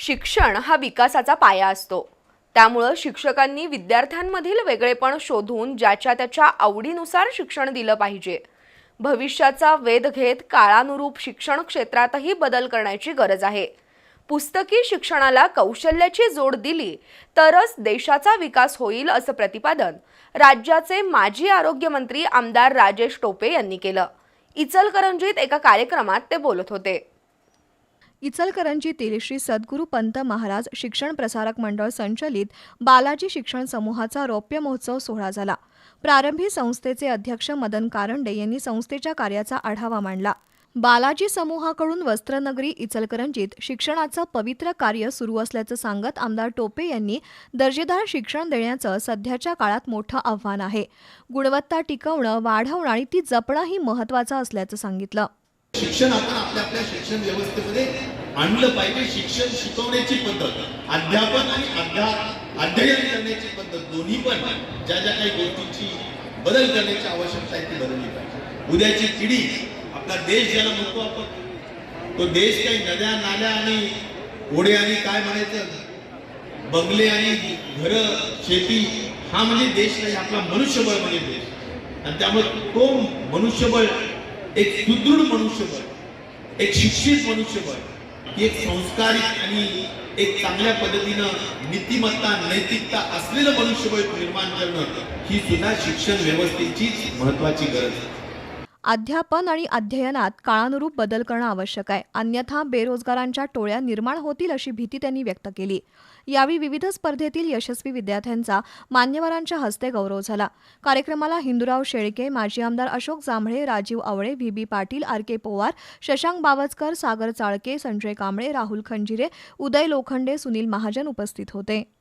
शिक्षण हा विकासाचा पाया असतो. त्यामुळं शिक्षकांनी विद्यार्थ्यांमधील वेगळेपण शोधून ज्याच्या त्याच्या आवडीनुसार शिक्षण दिलं पाहिजे. भविष्याचा वेध घेत काळानुरूप शिक्षण क्षेत्रातही बदल करण्याची गरज आहे. पुस्तकी शिक्षणाला कौशल्याची जोड दिली तरच देशाचा विकास होईल असं प्रतिपादन राज्याचे माजी आरोग्यमंत्री आमदार राजेश टोपे यांनी केलं. इचलकरंजीत एका कार्यक्रमात ते बोलत होते. इचलकरंजीतील श्री सद्गुरू पंत महाराज शिक्षण प्रसारक मंडळ संचलित बालाजी शिक्षण समूहाचा रौप्य महोत्सव सोहळा झाला. प्रारंभी संस्थेचे अध्यक्ष मदन कारंडे यांनी संस्थेच्या कार्याचा आढावा मांडला. बालाजी समूहाकडून वस्त्रनगरी इचलकरंजीत शिक्षणाचं पवित्र कार्य सुरू असल्याचं सांगत आमदार टोपे यांनी दर्जेदार शिक्षण देण्याचं सध्याच्या काळात मोठं आव्हान आहे. गुणवत्ता टिकवणं वाढवणं आणि ती जपणंही महत्त्वाचं असल्याचं सांगितलं. शिक्षण आपण आपल्या आपल्या शिक्षण व्यवस्थेमध्ये आणलं पाहिजे. शिक्षण शिकवण्याची पद्धत अध्यापन आणि अध्या अध्ययन करण्याची पद्धत दोन्ही पण ज्या ज्या काही गोष्टींची बदल करण्याची आवश्यकता आहे ती बदलली पाहिजे. उद्याची पिढी आपला देश ज्याला म्हणतो आपण तो देश काही नद्या नाल्या आणि ओढे आणि काय म्हणायचं? बंगले आणि घर शेती हा म्हणजे देश नाही आपला मनुष्यबळ म्हणजे देश. आणि त्यामुळे तो मनुष्यबळ एक सुदृढ मनुष्यबळ एक शिक्षित मनुष्यबळ एक संस्कारिक आणि एक चांगल्या पद्धतीनं नीतिमत्ता नैतिकता असलेलं मनुष्यबळ निर्माण करणं ही सुद्धा शिक्षण व्यवस्थेचीच महत्वाची गरज आहे. अध्यापन आणि अध्ययनात काळानुरूप बदल करणं आवश्यक आहे. अन्यथा बेरोजगारांच्या टोळ्या निर्माण होतील अशी भीती त्यांनी व्यक्त केली. यावेळी विविध स्पर्धेतील यशस्वी विद्यार्थ्यांचा मान्यवरांच्या हस्ते गौरव झाला. कार्यक्रमाला हिंदुराव शेळके माजी आमदार Ashok Jambhale Rajiv Awale V. B. Patil R. K. Powar Shashank Bawachkar Sagar Chalke Sanjay Kamble Rahul Khanjire Uday Lokhande Sunil Mahajan उपस्थित होते.